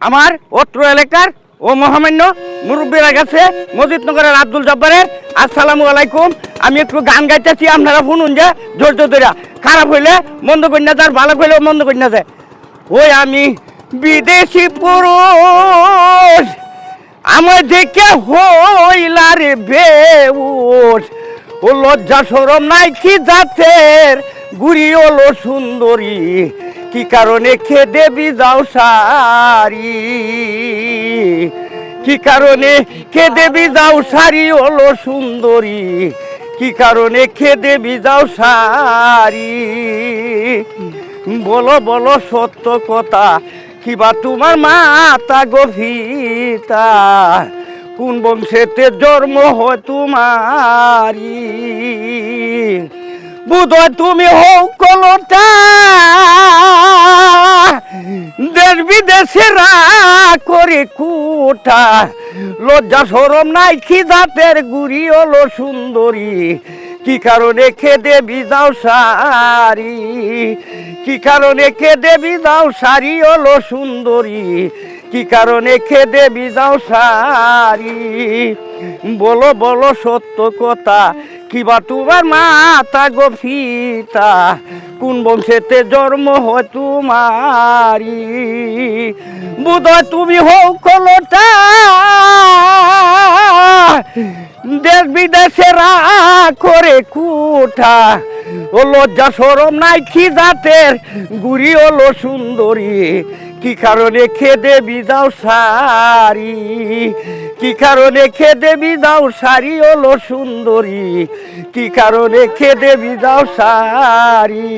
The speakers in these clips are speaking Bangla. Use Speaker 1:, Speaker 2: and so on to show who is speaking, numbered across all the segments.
Speaker 1: আমার অত্র এলাকার ও মহামান্য মুরব্বীরা গেছে মজিদনগরের আব্দুল জব্বারের। আসসালামু আলাইকুম। আমি একটু গান গাইতেছি, আপনারা শুনুন যে, ধৈর্য ধরে খারাপ হইলে মন্দ কন্যা যায় ভালো হইলেও মন্দ কন্যা যায় ওই আমি বিদেশি পুরুষ আমার দেখে হইলা রে বেউস। ও লজ্জা সরম নাই কি জাতের, গুড়ি হলো সুন্দরী। কি কারণে খেদে যাও সারি? কি কারণে খেদে যাও সারি হলো সুন্দরী? কি কারণে খেদে যাও সারি? বলো বলো সত্য কথা কিবা তোমার মাতা গভীতা কোন বংশেতে জন্ম হয় তোমারি বুধয় তুমি হও কলটা দেশ বিদেশে করে কুটা লজ্জা সরম নাই কি জাতের গুড়ি হলো সুন্দরী। কি কারণে খেদে বিজাও সারি কি কারণে খেদে বিজাও সারি হলো সুন্দরী? কি কারণে খেদে বিজাও সারি বলো বলো সত্য কথা। কিবা তোমার মাতা গফিতা কোন বংশেতে জন্ম হয় তোমারি বুধয় তুমি হও কলটা। দেশ বিদেশে করে কুঠা। ও লজ্জা সরম নাই কি জাতের? গুড়ি হলো সুন্দরী। কি কারণে খেদে বিদাও সারি? কি কারণে খেদে বিদাও সারি হলো সুন্দরী? কি কারণে খেদে বিদাও সারি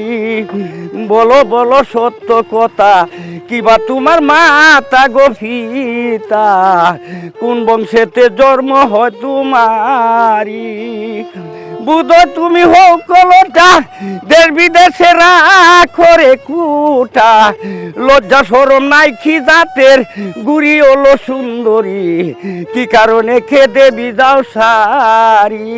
Speaker 1: বলো বলো সত্য কথা কিবা তোমার মাতা গফিতা কোন বংশেতে জন্ম হয় তোমারি বুধ তুমি হও কলটা দেশ বিদেশে করে কুটা। লজ্জা সরম নাই কি জাতের, গুড়ি হলো সুন্দরী। কি কারণে খেদে বিদাও সারি?